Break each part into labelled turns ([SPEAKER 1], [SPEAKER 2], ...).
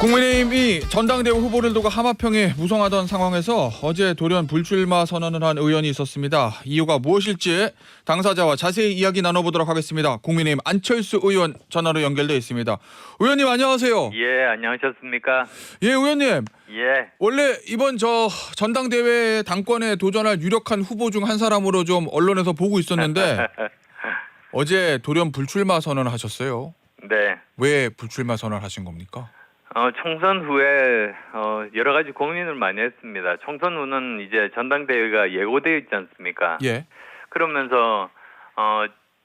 [SPEAKER 1] 국민의힘이 전당대회 후보를 두고 하마평에 무성하던 상황에서 어제 돌연 불출마 선언을 한 의원이 있었습니다. 이유가 무엇일지 당사자와 자세히 이야기 나눠보도록 하겠습니다. 국민의힘 안철수 의원 전화로 연결돼 있습니다. 의원님 안녕하세요.
[SPEAKER 2] 예, 안녕하셨습니까?
[SPEAKER 1] 예, 의원님.
[SPEAKER 2] 예,
[SPEAKER 1] 원래 이번 저 전당대회 당권에 도전할 유력한 후보 중 한 사람으로 좀 언론에서 보고 있었는데 어제 돌연 불출마 선언을 하셨어요.
[SPEAKER 2] 네.
[SPEAKER 1] 왜 불출마 선언을 하신 겁니까?
[SPEAKER 2] 어, 총선 후에 어, 여러 가지 고민을 많이 했습니다. 총선 후는 이제 전당대회가 예고되어 있지 않습니까?
[SPEAKER 1] 예.
[SPEAKER 2] 그러면서 어,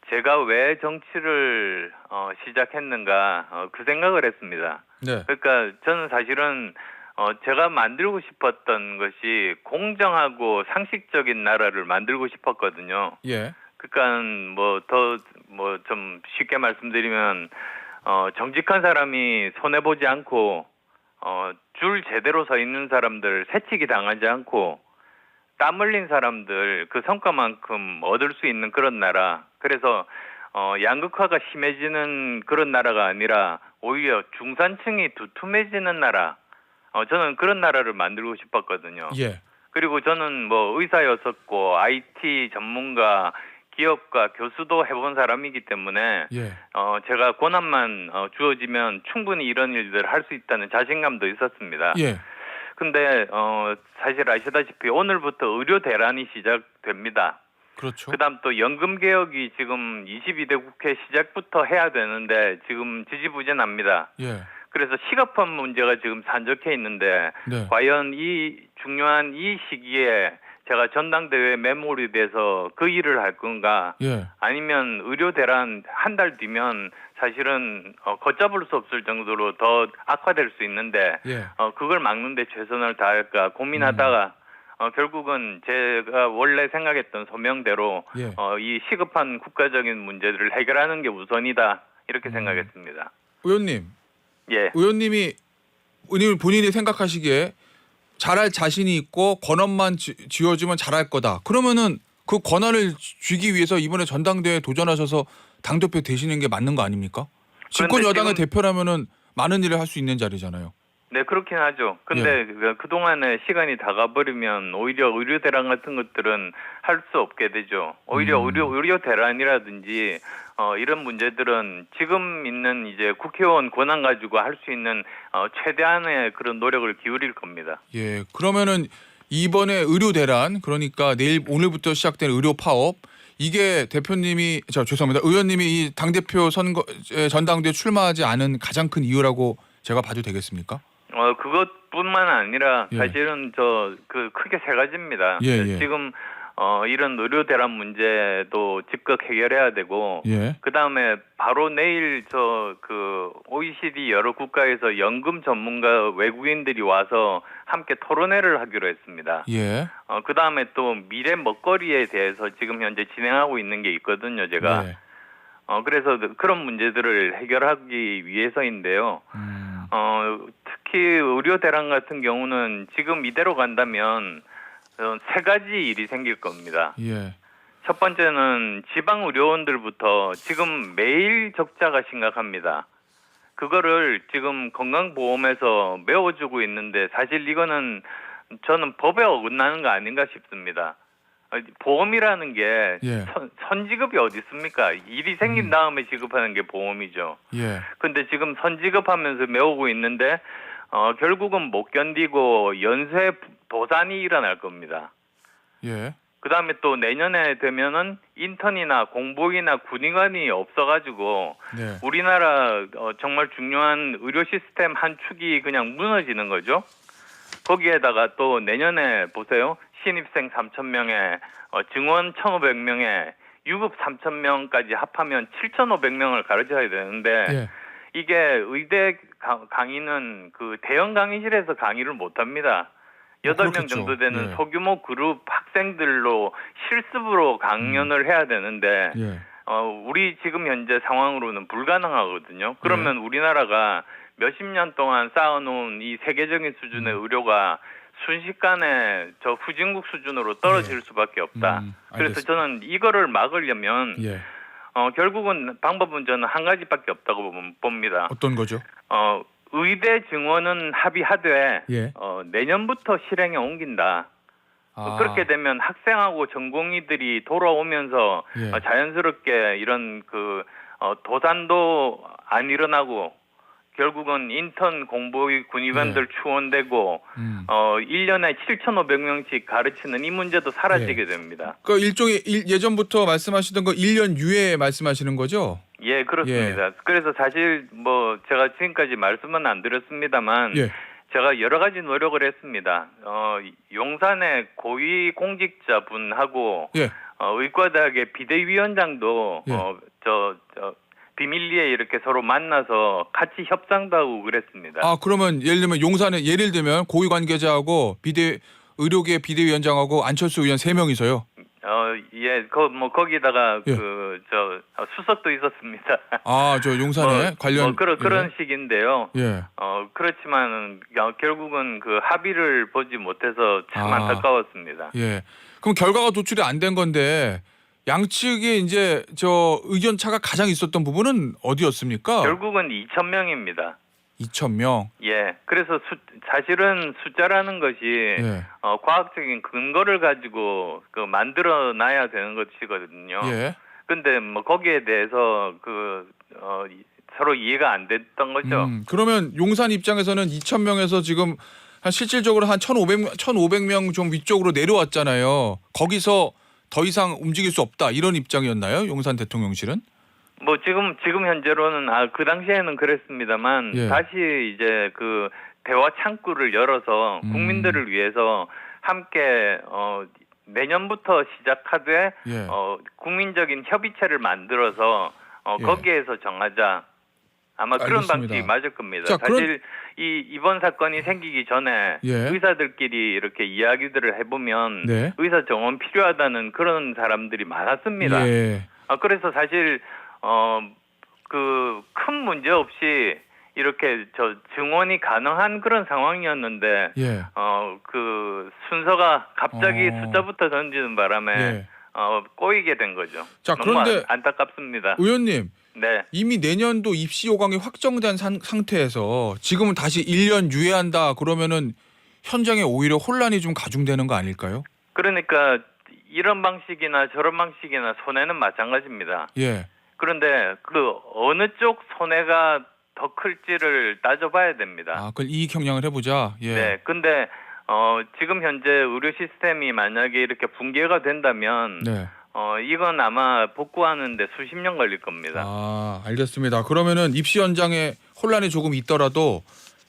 [SPEAKER 2] 제가 왜 정치를 어, 시작했는가 어, 그 생각을 했습니다.
[SPEAKER 1] 네.
[SPEAKER 2] 그러니까 저는 사실은 어, 제가 만들고 싶었던 것이 공정하고 상식적인 나라를 만들고 싶었거든요.
[SPEAKER 1] 예.
[SPEAKER 2] 그러니까 뭐 더 뭐 좀 쉽게 말씀드리면 어 정직한 사람이 손해 보지 않고 어 줄 제대로 서 있는 사람들 새치기 당하지 않고 땀 흘린 사람들 그 성과만큼 얻을 수 있는 그런 나라. 그래서 어 양극화가 심해지는 그런 나라가 아니라 오히려 중산층이 두툼해지는 나라. 어 저는 그런 나라를 만들고 싶었거든요.
[SPEAKER 1] 예.
[SPEAKER 2] 그리고 저는 뭐 의사였었고 IT 전문가 기업가 교수도 해본 사람이기 때문에
[SPEAKER 1] 예.
[SPEAKER 2] 어 제가 권한만 어, 주어지면 충분히 이런 일들을 할 수 있다는 자신감도 있었습니다.
[SPEAKER 1] 예.
[SPEAKER 2] 근데 어 사실 아시다시피 오늘부터 의료 대란이 시작됩니다.
[SPEAKER 1] 그렇죠.
[SPEAKER 2] 그다음 또 연금 개혁이 지금 22대 국회 시작부터 해야 되는데 지금 지지부진합니다.
[SPEAKER 1] 예.
[SPEAKER 2] 그래서 시급한 문제가 지금 산적해 있는데
[SPEAKER 1] 네.
[SPEAKER 2] 과연 이 중요한 이 시기에 제가 전당대회 메모리 돼서 그 일을 할 건가
[SPEAKER 1] 예.
[SPEAKER 2] 아니면 의료 대란 한 달 뒤면 사실은 어, 걷잡을 수 없을 정도로 더 악화될 수 있는데
[SPEAKER 1] 예.
[SPEAKER 2] 어, 그걸 막는데 최선을 다할까 고민하다가 어, 결국은 제가 원래 생각했던 소명대로
[SPEAKER 1] 예.
[SPEAKER 2] 어, 이 시급한 국가적인 문제들을 해결하는 게 우선이다 이렇게
[SPEAKER 1] 음.
[SPEAKER 2] 생각했습니다.
[SPEAKER 1] 의원님,
[SPEAKER 2] 예.
[SPEAKER 1] 의원님이 본인- 본인이 생각하시기에 잘할 자신이 있고 권한만 쥐, 쥐어주면 잘할 거다. 그러면은 그 권한을 쥐기 위해서 이번에 전당대회 에 도전하셔서 당 대표 되시는 게 맞는 거 아닙니까? 집권 여당의 대표라면은 많은 일을 할 수 있는 자리잖아요.
[SPEAKER 2] 네, 그렇긴 하죠. 근데 그- 그동안에 시간이 다 가버리면 오히려 의료 대란 같은 것들은 할 수 없게 되죠. 오히려
[SPEAKER 1] 음.
[SPEAKER 2] 의료, 의료 대란이라든지 어, 이런 문제들은 지금 있는 이제 국회의원 권한 가지고 할 수 있는 어, 최대한의 그런 노력을 기울일 겁니다.
[SPEAKER 1] 예. 그러면은 이번에 의료 대란 그러니까 내일 오늘부터 시작된 의료 파업 이게 대표님이 저 죄송합니다. 의원님이 이 당 대표 선거 에, 전당대회 출마하지 않은 가장 큰 이유라고 제가 봐도 되겠습니까?
[SPEAKER 2] 어, 그것뿐만 아니라
[SPEAKER 1] 예.
[SPEAKER 2] 사실은 저 그 크게 세 가지입니다.
[SPEAKER 1] 예, 예.
[SPEAKER 2] 지금 어, 이런 의료 대란 문제도 즉각 해결해야 되고
[SPEAKER 1] 예.
[SPEAKER 2] 그 다음에 바로 내일 저 그 OECD 여러 국가에서 연금 전문가 외국인들이 와서 함께 토론회를 하기로 했습니다.
[SPEAKER 1] 예.
[SPEAKER 2] 어, 그 다음에 또 미래 먹거리에 대해서 지금 현재 진행하고 있는 게 있거든요, 제가.
[SPEAKER 1] 예.
[SPEAKER 2] 어, 그래서 그- 그런 문제들을 해결하기 위해서인데요.
[SPEAKER 1] 음,
[SPEAKER 2] 어, 특히 의료 대란 같은 경우는 지금 이대로 간다면 어, 세 가지 일이 생길 겁니다.
[SPEAKER 1] 예.
[SPEAKER 2] 첫 번째는 지방 의료원들부터 지금 매일 적자가 심각합니다. 그거를 지금 건강보험에서 메워주고 있는데 사실 이거는 저는 법에 어긋나는 거 아닌가 싶습니다. 어, 보험이라는 게
[SPEAKER 1] 예.
[SPEAKER 2] 선, 선지급이 어디 있습니까? 일이 생긴
[SPEAKER 1] 음.
[SPEAKER 2] 다음에 지급하는 게 보험이죠.
[SPEAKER 1] 예.
[SPEAKER 2] 근데 지금 선지급하면서 메우고 있는데 어, 결국은 못 견디고 연쇄 도산이 일어날 겁니다.
[SPEAKER 1] 예.
[SPEAKER 2] 그 다음에 또 내년에 되면은 인턴이나 공복이나 군의관이 없어가지고
[SPEAKER 1] 네.
[SPEAKER 2] 우리나라 어, 정말 중요한 의료 시스템 한 축이 그냥 무너지는 거죠. 거기에다가 또 내년에 보세요. 신입생 3천 명에 어, 증원 1,500명에 유급 3천 명까지 합하면 7,500명을 가르쳐야 되는데
[SPEAKER 1] 예.
[SPEAKER 2] 이게 의대 강- 강의는 그 대형 강의실에서 강의를 못 합니다. 여덟 명
[SPEAKER 1] 그렇겠죠.
[SPEAKER 2] 정도 되는
[SPEAKER 1] 예.
[SPEAKER 2] 소규모 그룹 학생들로 실습으로 강연을 해야 되는데
[SPEAKER 1] 예.
[SPEAKER 2] 어 우리 지금 현재 상황으로는 불가능하거든요. 그러면
[SPEAKER 1] 네.
[SPEAKER 2] 우리나라가 몇십 년 동안 쌓아놓은 이 세계적인 수준의 의료가 순식간에 저 후진국 수준으로 떨어질 수밖에 없다.
[SPEAKER 1] 음,
[SPEAKER 2] 그래서. 저는 이거를 막으려면
[SPEAKER 1] 예.
[SPEAKER 2] 어, 결국은 방법은 저는 한 가지밖에 없다고 봅- 봅니다.
[SPEAKER 1] 어떤 거죠?
[SPEAKER 2] 어, 의대 증원은 합의하되
[SPEAKER 1] 예.
[SPEAKER 2] 어, 내년부터 실행에 옮긴다.
[SPEAKER 1] 아,
[SPEAKER 2] 그렇게 되면 학생하고 전공의들이 돌아오면서
[SPEAKER 1] 예.
[SPEAKER 2] 어, 자연스럽게 이런 그 어, 도산도 안 일어나고 결국은 인턴 공보위 군의관들 추원되고
[SPEAKER 1] 음.
[SPEAKER 2] 어 1년에 7,500명씩 가르치는 이 문제도
[SPEAKER 1] 예.
[SPEAKER 2] 사라지게 됩니다.
[SPEAKER 1] 그 일종의 일, 예전부터 말씀하시던 거 1년 유예 말씀하시는 거죠?
[SPEAKER 2] 예, 그렇습니다. 그래서 사실 뭐 제가 지금까지 말씀은 안 드렸습니다만
[SPEAKER 1] 예.
[SPEAKER 2] 제가 여러 가지 노력을 했습니다. 어, 용산의 고위 공직자 분하고
[SPEAKER 1] 예.
[SPEAKER 2] 어, 의과대학의 비대위원장도
[SPEAKER 1] 예.
[SPEAKER 2] 어, 저, 저 비밀리에 이렇게 서로 만나서 같이 협상도 하고 그랬습니다.
[SPEAKER 1] 아 그러면 예를 들면 용산에 예를 들면 고위 관계자하고 비대 의료계 비대위원장하고 안철수 의원 세 명이서요.
[SPEAKER 2] 어, 예, 그 뭐 거기다가
[SPEAKER 1] 예.
[SPEAKER 2] 그 저 수석도 있었습니다.
[SPEAKER 1] 아 저 용산에
[SPEAKER 2] 뭐,
[SPEAKER 1] 관련
[SPEAKER 2] 뭐 그런 그런 식인데요.
[SPEAKER 1] 예.
[SPEAKER 2] 어 그렇지만 결국은 그 합의를 보지 못해서 참
[SPEAKER 1] 아.
[SPEAKER 2] 안타까웠습니다.
[SPEAKER 1] 예. 그럼 결과가 도출이 안 된 건데 양측의 이제 저 의견 차가 가장 있었던 부분은 어디였습니까?
[SPEAKER 2] 결국은 2천 명입니다.
[SPEAKER 1] 2천 명.
[SPEAKER 2] 예, 그래서 수, 사실은 숫자라는 것이
[SPEAKER 1] 예.
[SPEAKER 2] 어, 과학적인 근거를 가지고 그 만들어 놔야 되는 것이거든요.
[SPEAKER 1] 예.
[SPEAKER 2] 근데 뭐 거기에 대해서 그 어, 이- 서로 이해가 안 됐던 거죠.
[SPEAKER 1] 음, 그러면 용산 입장에서는 2천 명에서 지금 한 실질적으로 한 1,500 1,500명 좀 위쪽으로 내려왔잖아요. 거기서 더 이상 움직일 수 없다 이런 입장이었나요? 용산 대통령실은?
[SPEAKER 2] 뭐 지금 지금 현재로는 아 그 당시에는 그랬습니다만
[SPEAKER 1] 예.
[SPEAKER 2] 다시 이제 그 대화 창구를 열어서
[SPEAKER 1] 음.
[SPEAKER 2] 국민들을 위해서 함께 어 내년부터 시작하되
[SPEAKER 1] 예.
[SPEAKER 2] 어 국민적인 협의체를 만들어서 어
[SPEAKER 1] 예.
[SPEAKER 2] 거기에서 정하자. 아마 그런
[SPEAKER 1] 알겠습니다.
[SPEAKER 2] 방식이 맞을 겁니다.
[SPEAKER 1] 자, 그런-
[SPEAKER 2] 사실 이 이번 사건이 생기기 전에
[SPEAKER 1] 예.
[SPEAKER 2] 의사들끼리 이렇게 이야기들을 해보면
[SPEAKER 1] 네.
[SPEAKER 2] 의사 정원 필요하다는 그런 사람들이 많았습니다.
[SPEAKER 1] 예.
[SPEAKER 2] 아 그래서 사실 어 그 큰 문제 없이 이렇게 저 증원이 가능한 그런 상황이었는데
[SPEAKER 1] 예.
[SPEAKER 2] 어그 순서가 갑자기
[SPEAKER 1] 어.
[SPEAKER 2] 숫자부터 던지는 바람에
[SPEAKER 1] 예.
[SPEAKER 2] 어 꼬이게 된 거죠.
[SPEAKER 1] 자, 그런데-
[SPEAKER 2] 안, 안타깝습니다.
[SPEAKER 1] 의원님
[SPEAKER 2] 네.
[SPEAKER 1] 이미 내년도 입시 요강이 확정된 산- 상태에서 지금은 다시 1년 유예한다 그러면은 현장에 오히려 혼란이 좀 가중되는 거 아닐까요?
[SPEAKER 2] 그러니까 이런 방식이나 저런 방식이나 손해는 마찬가지입니다.
[SPEAKER 1] 예.
[SPEAKER 2] 그런데 그 어느 쪽 손해가 더 클지를 따져봐야 됩니다.
[SPEAKER 1] 아, 그걸 이익 형량을 해보자. 예.
[SPEAKER 2] 네. 근데 어 지금 현재 의료 시스템이 만약에 이렇게 붕괴가 된다면
[SPEAKER 1] 네.
[SPEAKER 2] 어 이건 아마 복구하는데 수십 년 걸릴 겁니다.
[SPEAKER 1] 아, 알겠습니다. 그러면은 입시 현장에 혼란이 조금 있더라도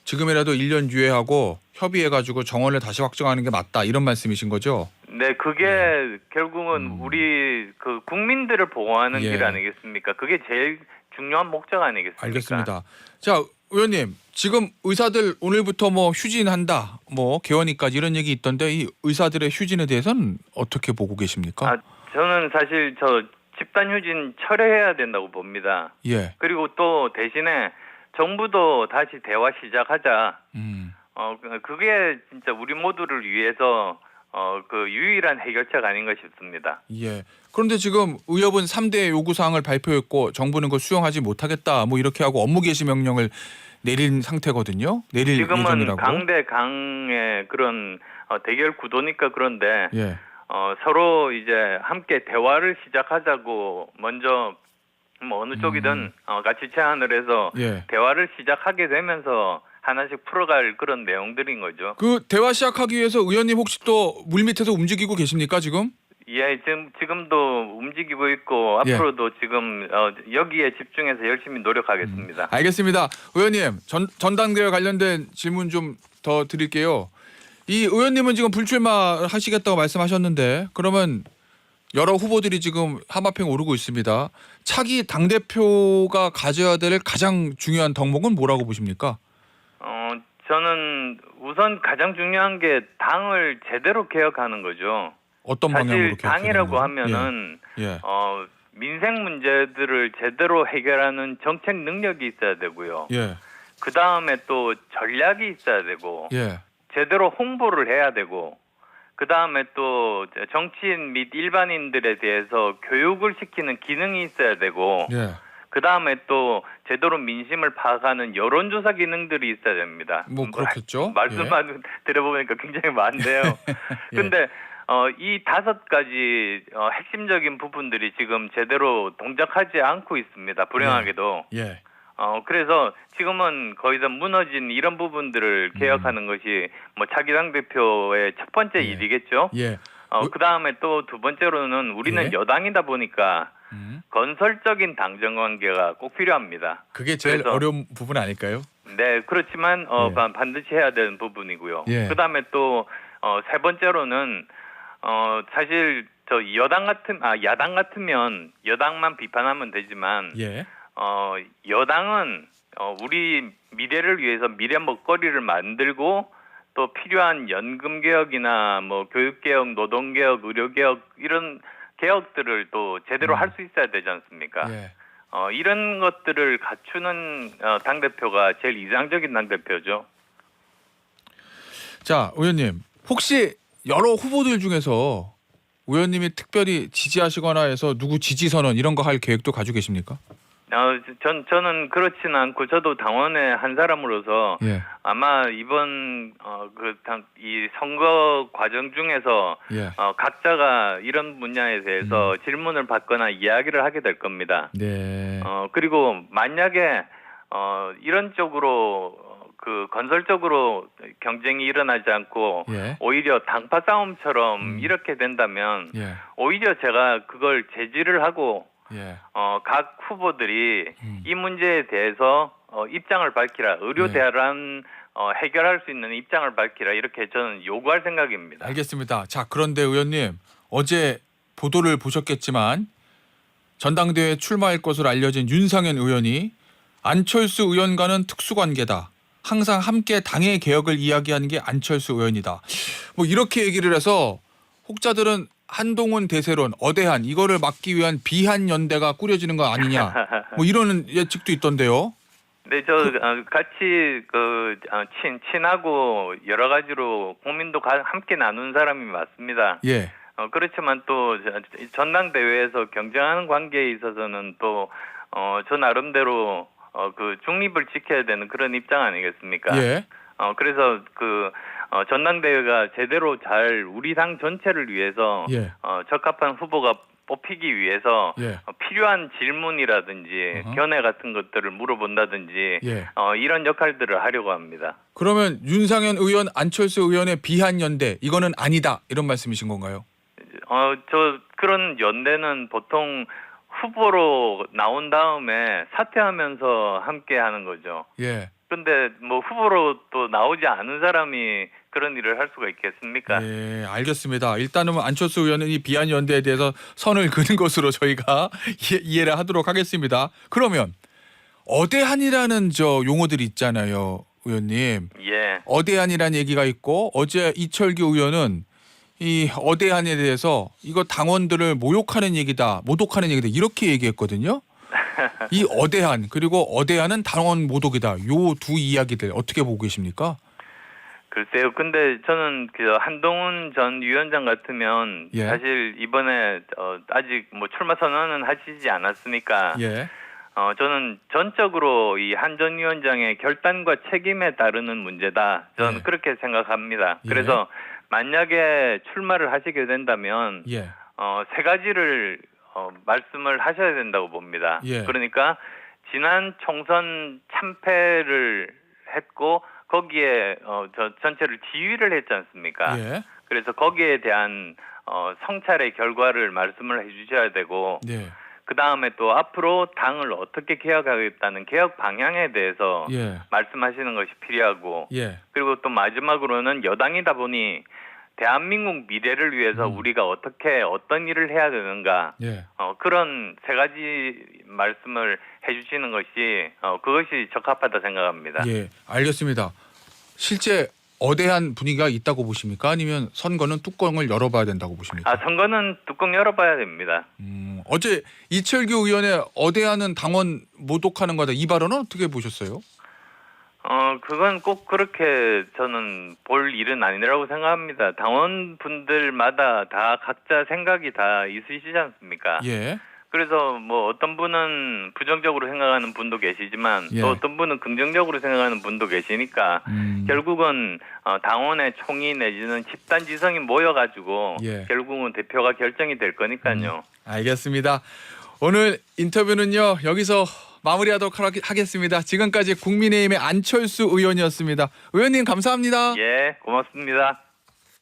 [SPEAKER 1] 지금이라도 1년 유예하고 협의해가지고 정원을 다시 확정하는 게 맞다 이런 말씀이신 거죠?
[SPEAKER 2] 네, 그게 결국은
[SPEAKER 1] 음.
[SPEAKER 2] 우리 그 국민들을 보호하는
[SPEAKER 1] 예.
[SPEAKER 2] 길 아니겠습니까? 그게 제일 중요한 목적 아니겠습니까?
[SPEAKER 1] 알겠습니다. 자, 의원님 지금 의사들 오늘부터 뭐 휴진한다, 뭐 개원이까지 이런 얘기 있던데 이 의사들의 휴진에 대해서는 어떻게 보고 계십니까?
[SPEAKER 2] 아, 저는 사실 저 집단 휴진 철회해야 된다고 봅니다.
[SPEAKER 1] 예.
[SPEAKER 2] 그리고 또 대신에 정부도 다시 대화 시작하자.
[SPEAKER 1] 음.
[SPEAKER 2] 어 그- 그게 진짜 우리 모두를 위해서 어 그 유일한 해결책 아닌가 싶습니다.
[SPEAKER 1] 예. 그런데 지금 의협은 3대 요구 사항을 발표했고 정부는 그걸 수용하지 못하겠다. 뭐 이렇게 하고 업무 개시 명령을 내린 상태거든요. 내릴
[SPEAKER 2] 지금은
[SPEAKER 1] 예정이라고.
[SPEAKER 2] 강대 강의 그런 어, 대결 구도니까 그런데
[SPEAKER 1] 예.
[SPEAKER 2] 어, 서로 이제 함께 대화를 시작하자고 먼저 뭐 어느 쪽이든
[SPEAKER 1] 음.
[SPEAKER 2] 어, 같이 제안을 해서
[SPEAKER 1] 예.
[SPEAKER 2] 대화를 시작하게 되면서 하나씩 풀어갈 그런 내용들인 거죠.
[SPEAKER 1] 그 대화 시작하기 위해서 의원님 혹시 또 물밑에서 움직이고 계십니까 지금?
[SPEAKER 2] 예, 지금 지금도 움직이고 있고
[SPEAKER 1] 예.
[SPEAKER 2] 앞으로도 지금 어, 여기에 집중해서 열심히 노력하겠습니다.
[SPEAKER 1] 알겠습니다. 의원님 전, 전당대회 관련된 질문 좀 더 드릴게요. 이 의원님은 지금 불출마 하시겠다고 말씀하셨는데 그러면 여러 후보들이 지금 하마평 오르고 있습니다. 차기 당 대표가 가져야 될 가장 중요한 덕목은 뭐라고 보십니까?
[SPEAKER 2] 어, 저는 우선 가장 중요한 게 당을 제대로 개혁하는 거죠.
[SPEAKER 1] 어떤 방향으로
[SPEAKER 2] 사실 당이라고
[SPEAKER 1] 개혁하는 거예요?
[SPEAKER 2] 하면은
[SPEAKER 1] 예. 예.
[SPEAKER 2] 어, 민생 문제들을 제대로 해결하는 정책 능력이 있어야 되고요.
[SPEAKER 1] 예.
[SPEAKER 2] 그 다음에 또 전략이 있어야 되고
[SPEAKER 1] 예.
[SPEAKER 2] 제대로 홍보를 해야 되고 그 다음에 또 정치인 및 일반인들에 대해서 교육을 시키는 기능이 있어야 되고
[SPEAKER 1] 예.
[SPEAKER 2] 그 다음에 또 제대로 민심을 파악하는 여론조사 기능들이 있어야 됩니다.
[SPEAKER 1] 뭐 그렇겠죠.
[SPEAKER 2] 말씀만 들어보니까 굉장히 많네요.
[SPEAKER 1] 예.
[SPEAKER 2] 근데 어, 이 다섯 가지 어, 핵심적인 부분들이 지금 제대로 동작하지 않고 있습니다. 불행하게도.
[SPEAKER 1] 예.
[SPEAKER 2] 어, 그래서 지금은 거의 다 무너진 이런 부분들을 개혁하는 것이 뭐 차기당 대표의 첫 번째
[SPEAKER 1] 음. 예.
[SPEAKER 2] 일이겠죠.
[SPEAKER 1] 예.
[SPEAKER 2] 어,
[SPEAKER 1] 어,
[SPEAKER 2] 그 다음에 또 두 번째로는 우리는
[SPEAKER 1] 예.
[SPEAKER 2] 여당이다 보니까
[SPEAKER 1] 음.
[SPEAKER 2] 건설적인 당정 관계가 꼭 필요합니다.
[SPEAKER 1] 그게 제일
[SPEAKER 2] 그래서-
[SPEAKER 1] 어려운 부분 아닐까요?
[SPEAKER 2] 네, 그렇지만 어,
[SPEAKER 1] 예.
[SPEAKER 2] 반- 반드시 해야 되는 부분이고요.
[SPEAKER 1] 예.
[SPEAKER 2] 그다음에 또 어, 세 번째로는 어, 사실 저 여당 같은 아 야당 같으면 여당만 비판하면 되지만
[SPEAKER 1] 예.
[SPEAKER 2] 어, 여당은 어, 우리 미래를 위해서 미래 먹거리를 만들고 또 필요한 연금 개혁이나 뭐 교육 개혁, 노동 개혁, 의료 개혁 이런 개혁들을 또 제대로
[SPEAKER 1] 음.
[SPEAKER 2] 할수 있어야 되지 않습니까?
[SPEAKER 1] 예.
[SPEAKER 2] 어, 이런 것들을 갖추는 어, 당 대표가 제일 이상적인 당 대표죠.
[SPEAKER 1] 자, 의원님. 혹시 여러 후보들 중에서 의원님이 특별히 지지하시거나 해서 누구 지지 선언 이런 거 할 계획도 가지고 계십니까?
[SPEAKER 2] 어, 전 저는 그렇지는 않고 저도 당원의 한 사람으로서
[SPEAKER 1] 예.
[SPEAKER 2] 아마 이번 어, 그이 선거 과정 중에서
[SPEAKER 1] 예.
[SPEAKER 2] 어, 각자가 이런 분야에 대해서
[SPEAKER 1] 음.
[SPEAKER 2] 질문을 받거나 이야기를 하게 될 겁니다.
[SPEAKER 1] 네.
[SPEAKER 2] 어, 그리고 만약에 어, 이런 쪽으로 어, 그 건설적으로 경쟁이 일어나지 않고
[SPEAKER 1] 예.
[SPEAKER 2] 오히려 당파 싸움처럼
[SPEAKER 1] 음.
[SPEAKER 2] 이렇게 된다면
[SPEAKER 1] 예.
[SPEAKER 2] 오히려 제가 그걸 제지를 하고
[SPEAKER 1] 예.
[SPEAKER 2] 어, 각 후보들이
[SPEAKER 1] 음.
[SPEAKER 2] 이 문제에 대해서 어, 입장을 밝히라 의료
[SPEAKER 1] 네.
[SPEAKER 2] 대란 어, 해결할 수 있는 입장을 밝히라 이렇게 저는 요구할 생각입니다.
[SPEAKER 1] 알겠습니다. 자, 그런데 의원님 어제 보도를 보셨겠지만 전당대회 출마할 것으로 알려진 윤상현 의원이 안철수 의원과는 특수관계다. 항상 함께 당의 개혁을 이야기하는 게 안철수 의원이다. 뭐 이렇게 얘기를 해서 혹자들은 한동훈 대세론 어대한 이거를 막기 위한 비한 연대가 꾸려지는 거 아니냐. 뭐 이런 예측도 있던데요.
[SPEAKER 2] 네, 저 어, 같이 그 어, 친, 친하고 여러 가지로 국민도 가- 함께 나눈 사람이 맞습니다.
[SPEAKER 1] 예.
[SPEAKER 2] 어, 그렇지만 또 저- 전당대회에서 경쟁하는 관계에 있어서는 또 어, 저 나름대로 어, 그 중립을 지켜야 되는 그런 입장 아니겠습니까?
[SPEAKER 1] 예.
[SPEAKER 2] 어, 그래서 그 어, 전당대회가 제대로 잘 우리 당 전체를 위해서
[SPEAKER 1] 예.
[SPEAKER 2] 어, 적합한 후보가 뽑히기 위해서
[SPEAKER 1] 예.
[SPEAKER 2] 어, 필요한 질문이라든지
[SPEAKER 1] 어허.
[SPEAKER 2] 견해 같은 것들을 물어본다든지
[SPEAKER 1] 예.
[SPEAKER 2] 어, 이런 역할들을 하려고 합니다.
[SPEAKER 1] 그러면 윤상현 의원, 안철수 의원의 비한 연대 이거는 아니다 이런 말씀이신 건가요?
[SPEAKER 2] 어, 저 그런 연대는 보통 후보로 나온 다음에 사퇴하면서 함께 하는 거죠.
[SPEAKER 1] 예.
[SPEAKER 2] 근데 뭐 후보로 또 나오지 않은 사람이 그런 일을 할 수가 있겠습니까?
[SPEAKER 1] 예, 알겠습니다. 일단은 뭐 안철수 의원은 이 비한 연대에 대해서 선을 그는 것으로 저희가 이해- 이해 를 하도록 하겠습니다. 그러면 어대한이라는 저 용어들이 있잖아요, 의원님.
[SPEAKER 2] 예.
[SPEAKER 1] 어대한이라는 얘기가 있고 어제 이철규 의원은 이 어대한에 대해서 이거 당원들을 모욕하는 얘기다, 모독하는 얘기다 이렇게 얘기했거든요. 이 어대한 그리고 어대한은 당원 모독이다. 요 두 이야기들 어떻게 보고 계십니까?
[SPEAKER 2] 글쎄요. 근데 저는 그 한동훈 전 위원장 같으면
[SPEAKER 1] 예.
[SPEAKER 2] 사실 이번에 어, 아직 뭐 출마 선언은 하시지 않았으니까
[SPEAKER 1] 예,
[SPEAKER 2] 어, 저는 전적으로 이 한 전 위원장의 결단과 책임에 따르는 문제다. 저는
[SPEAKER 1] 예.
[SPEAKER 2] 그렇게 생각합니다.
[SPEAKER 1] 예.
[SPEAKER 2] 그래서 만약에 출마를 하시게 된다면
[SPEAKER 1] 예,
[SPEAKER 2] 어, 세 가지를 어, 말씀을 하셔야 된다고 봅니다.
[SPEAKER 1] 예.
[SPEAKER 2] 그러니까 지난 총선 참패를 했고 거기에 어, 저 전체를 지휘를 했지 않습니까?
[SPEAKER 1] 예,
[SPEAKER 2] 그래서 거기에 대한 어, 성찰의 결과를 말씀을 해주셔야 되고
[SPEAKER 1] 네,
[SPEAKER 2] 그 다음에 또 앞으로 당을 어떻게 개혁하겠다는 개혁 방향에 대해서
[SPEAKER 1] 예,
[SPEAKER 2] 말씀하시는 것이 필요하고
[SPEAKER 1] 예,
[SPEAKER 2] 그리고 또 마지막으로는 여당이다 보니 대한민국 미래를 위해서
[SPEAKER 1] 음.
[SPEAKER 2] 우리가 어떻게 어떤 일을 해야 되는가
[SPEAKER 1] 예.
[SPEAKER 2] 어, 그런 세 가지 말씀을 해주시는 것이 어, 그것이 적합하다 생각합니다.
[SPEAKER 1] 예, 알겠습니다. 실제 어대한 분위기가 있다고 보십니까? 아니면 선거는 뚜껑을 열어봐야 된다고 보십니까?
[SPEAKER 2] 아 선거는 뚜껑 열어봐야 됩니다.
[SPEAKER 1] 음, 어제 이철규 의원의 어대한은 당원 모독하는 거다 이 발언은 어떻게 보셨어요?
[SPEAKER 2] 어 그건 꼭 그렇게 저는 볼 일은 아니라고 생각합니다. 당원 분들마다 다 각자 생각이 다 있으시지 않습니까?
[SPEAKER 1] 예,
[SPEAKER 2] 그래서 뭐 어떤 분은 부정적으로 생각하는 분도 계시지만
[SPEAKER 1] 예.
[SPEAKER 2] 또 어떤 분은 긍정적으로 생각하는 분도 계시니까
[SPEAKER 1] 음.
[SPEAKER 2] 결국은 어, 당원의 총의 내지는 집단 지성이 모여가지고
[SPEAKER 1] 예.
[SPEAKER 2] 결국은 대표가 결정이 될 거니까요.
[SPEAKER 1] 알겠습니다. 오늘 인터뷰는요 여기서 마무리하도록 하- 하겠습니다. 지금까지 국민의힘의 안철수 의원이었습니다. 의원님 감사합니다.
[SPEAKER 2] 예, 고맙습니다.